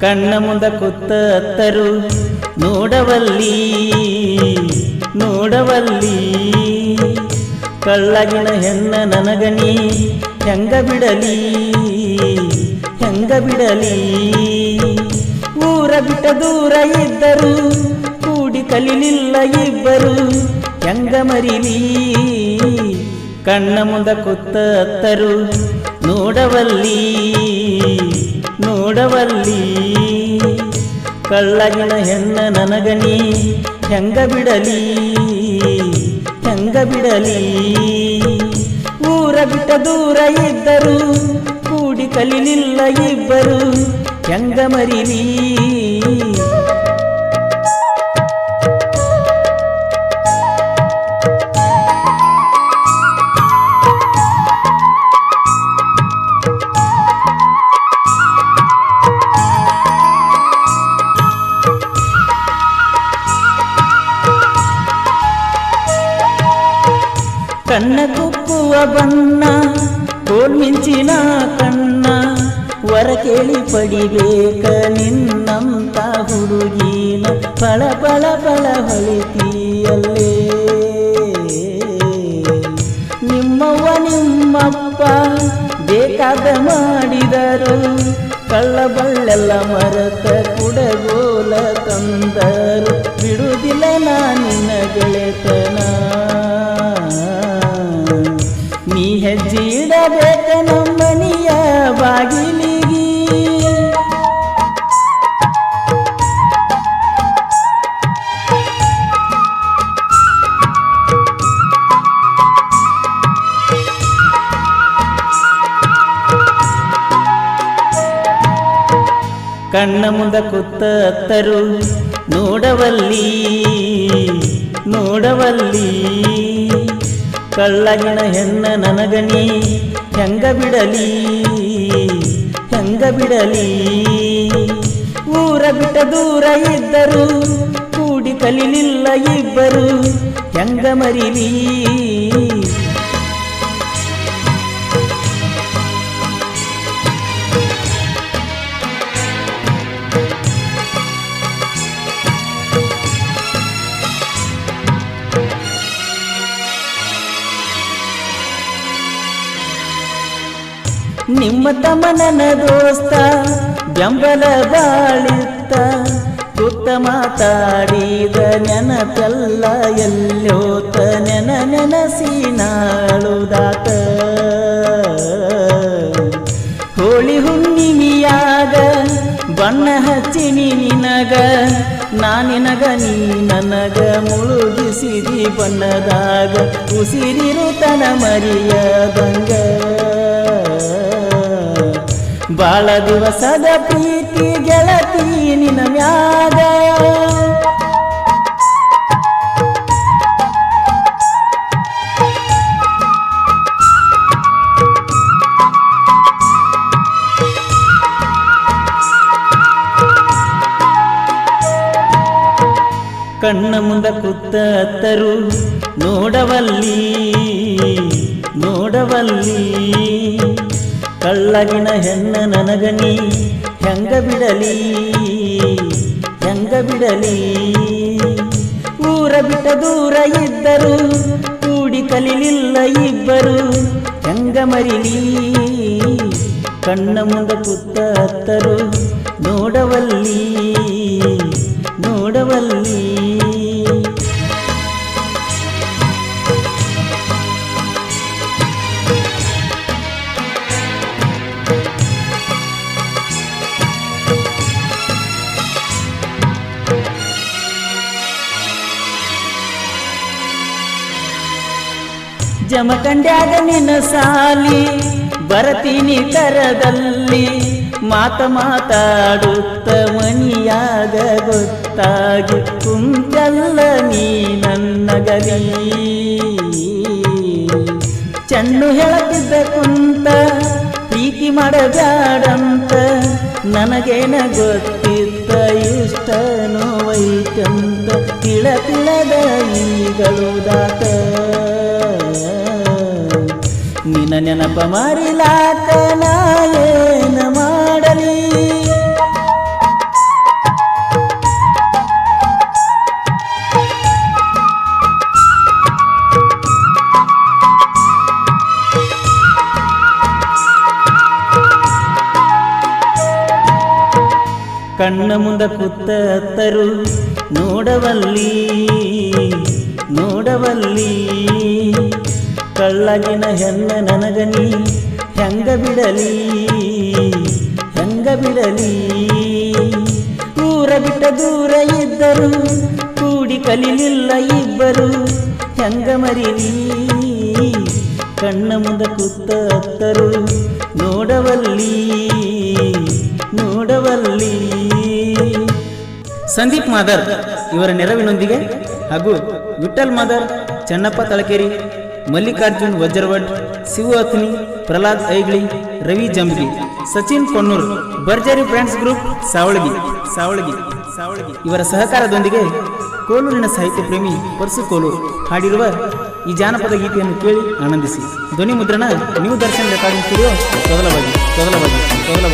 ಕಣ್ಣ ಮುಂದ ಕುತ್ತ ಅತ್ತರು ನೋಡವಲ್ಲಿ ನೋಡವಲ್ಲಿ. ಕಳ್ಳಗಿನ ಹೆಣ್ಣ ನನಗಣಿ, ಹೆಂಗ ಬಿಡಲಿ ಹೆಂಗ ಬಿಡಲಿ. ಊರ ಬಿಟ್ಟ ದೂರ ಇದ್ದರು, ಕೂಡಿ ಕಲಿಲಿಲ್ಲ ಇಬ್ಬರು. ಹೆಂಗ ಮರಿಲಿ? ಕಣ್ಣ ಮುಂದ ಕುತ್ತ ಅತ್ತರು ನೋಡವಲ್ಲಿ ನೋಡವಲ್ಲಿ ಕಳ್ಳಗಿನ ಹೆಣ್ಣ ನನಗನಿ ಹೆಂಗ ಬಿಡಲಿ ಹೆಂಗ ಬಿಡಲಿ ಊರ ಬಿಟ್ಟ ದೂರ ಇದ್ದರು ಕೂಡಿ ಕಲಿಲಿಲ್ಲ ಇಬ್ಬರು ಹೆಂಗ ಮರಿಲಿ ಬಣ್ಣ ಕೋಲ್ಮಿಂಚಿನ ಕಣ್ಣ, ವರ ಕೇಳಿ ಪಡಿಬೇಕ ನಿನ್ನಂತ ಹುಡುಗಿನ ಪಳ ಪಳ ಪಳ ಹೊಳಿತೀಯಲ್ಲೇ. ನಿಮ್ಮವ್ವ, ನಿಮ್ಮಪ್ಪ ಬೇಕಾದ ಮಾಡಿದರು, ಕಳ್ಳ ಬಳ್ಳೆಲ್ಲ ಮರತ ಕುಡಗೋಲ ತಂದರು. ಬಿಡುವುದಿಲ್ಲ ನಾನಿನ ಗೆಳೆತನ. ನೀ ಹೆಜ್ಜೆ ಇಡಬೇಕ ನಮ್ಮನಿಯ ಬಾಗಿಲಿಗಿ. ಕಣ್ಣ ಮುಂದ ಕುತ್ತ ಅತ್ತರು ನೋಡವಲ್ಲಿ ನೋಡವಲ್ಲಿ. ಕಳ್ಳಗಿನ ಹೆಣ್ಣ ನನಗನಿ ಹೆಂಗ ಬಿಡಲಿ ಹೆಂಗ ಬಿಡಲಿ? ಊರ ಬಿಟ್ಟ ದೂರ ಇದ್ದರು, ಕೂಡಿ ಕಲಿಲಿಲ್ಲ ಇಬ್ಬರು, ಹೆಂಗ ಮರಿಲಿ? ನಿಮ್ಮ ತಮನನ ದೋಸ್ತ, ಬೆಂಬಲ ಬಾಳಿತ್ತ ಕುತ್ತ ಮಾತಾಡಿದ ನೆನಪೆಲ್ಲ ಎಲ್ಲೋತ ನೆನ ನೆನಸಿ ನಾಳುದಾತ ಹೋಳಿ ಹುಣ್ಣಿಮಿಯಾಗ, ಬಣ್ಣ ಹಚ್ಚಿನಿ ನಿನಗ ನಾನಿನಗ ನೀ ನನಗ, ಮುಳುಗಿಸಿದಿ ಬಣ್ಣದಾಗ, ಉಸಿರಿರುತನ ಮರಿಯದಂಗ ಬಾಳ ದಿವಸದ ಪ್ರೀತಿ ಗೆಳತಿ ನಿನ ಮ್ಯಾಗ. ಕಣ್ಣ ಮುಂದ ಕುತ್ತ ತರು ನೋಡವಲ್ಲಿ ನೋಡವಲ್ಲಿ. ಕಳ್ಳಗಿನ ಹೆಣ್ಣ ನನಗನಿ, ಹೆಂಗ ಬಿಡಲಿ ಹೆಂಗ ಬಿಡಲಿ? ಊರ ಬಿಟ್ಟ ದೂರ ಇದ್ದರು ಕೂಡಿ ಕಲಿಲಿಲ್ಲ ಇಬ್ಬರು, ಹೆಂಗ ಮರಿಲಿ? ಕಣ್ಣ ಮುಂದ ಕುತ್ತ ನೋಡವಲ್ಲಿ ನೋಡವಲ್ಲಿ. ಜಮಖಂಡ್ಯಾಗ ನಿನ್ನ ಸಾಲಿ. ಬರತೀನಿ ತರದಲ್ಲಿ ಮಾತ ಮಾತಾಡುತ್ತ ಮನಿಯಾಗ ಗೊತ್ತಾಗಿ ಕುಂತಲ್ಲ ನೀ ನನ್ನ ಗಲಿ. ಚಣ್ಣು ಹೇಳತಿದ್ದ ಕುಂತ, ಪ್ರೀತಿ ಮಾಡಬ್ಯಾಡಂತ, ನನಗೇನ ಗೊತ್ತಿತ್ತ ಇಷ್ಟ ನೋವೈತಂತ ತಿಳ ತಿಳದ ಈಗಳುದಾತ ನಿನ್ನ ನೆನಪ ಮರಿಲಾತನ ಏನ ಮಾಡಲಿ? ಕಣ್ಣ ಮುಂದ ಕುತ್ತರು ನೋಡವಲ್ಲಿ ನೋಡವಲ್ಲಿ. ಕಳ್ಳಗಿನ ಹೆಣ್ಣ ನನಗನಿ ಹೆಂಗ ಬಿಡಲಿ ಹೆಂಗ ಬಿಡಲಿ? ಊರ ಬಿಟ್ಟ ದೂರ ಇದ್ದರು ಕೂಡಿ ಕಲಿಲಿಲ್ಲ ಇಬ್ಬರು, ಹೆಂಗ ಮರಿಲಿ? ಕಣ್ಣ ಮುಂದ ಕೂತರು ನೋಡವಲ್ಲಿ ನೋಡವಲ್ಲಿ. ಸಂದೀಪ್ ಮಾದರ್ ಇವರ ನೆರವಿನೊಂದಿಗೆ ಹಾಗೂ ವಿಠಲ್ ಮಾದರ್, ಚನ್ನಪ್ಪ ತಳಕೇರಿ ಮಲ್ಲಿಕಾರ್ಜುನ್ ವಜ್ರವಟ್ ಶಿವು ಅಥ್ನಿ ಪ್ರಹ್ಲಾದ್ ಐಗ್ಳಿ ರವಿ ಜಂಬಿ ಸಚಿನ್ ಕೊನ್ನೂರ್ ಭರ್ಜರಿ ಫ್ರೆಂಡ್ಸ್ ಗ್ರೂಪ್, ಸಾವಳಗಿ ಸಾವಳಗಿ ಸಾವಳಗಿ. ಇವರ ಸಹಕಾರದೊಂದಿಗೆ ಕೋಲೂರಿನ ಸಾಹಿತ್ಯ ಪ್ರೇಮಿ ಪರಸು ಕೋಲೂರು ಹಾಡಿರುವ ಈ ಜಾನಪದ ಗೀತೆಯನ್ನು ಕೇಳಿ ಆನಂದಿಸಿ. ಧ್ವನಿ ಮುದ್ರಣ ನ್ಯೂ ದರ್ಶನ್ ರೆಕಾರ್ಡಿಂಗ್ ಸ್ಟುಡಿಯೋ ತೊದಲವಾಗಿ ತೊದಲವಾಗಿ ತೊದಲವಾಗಿ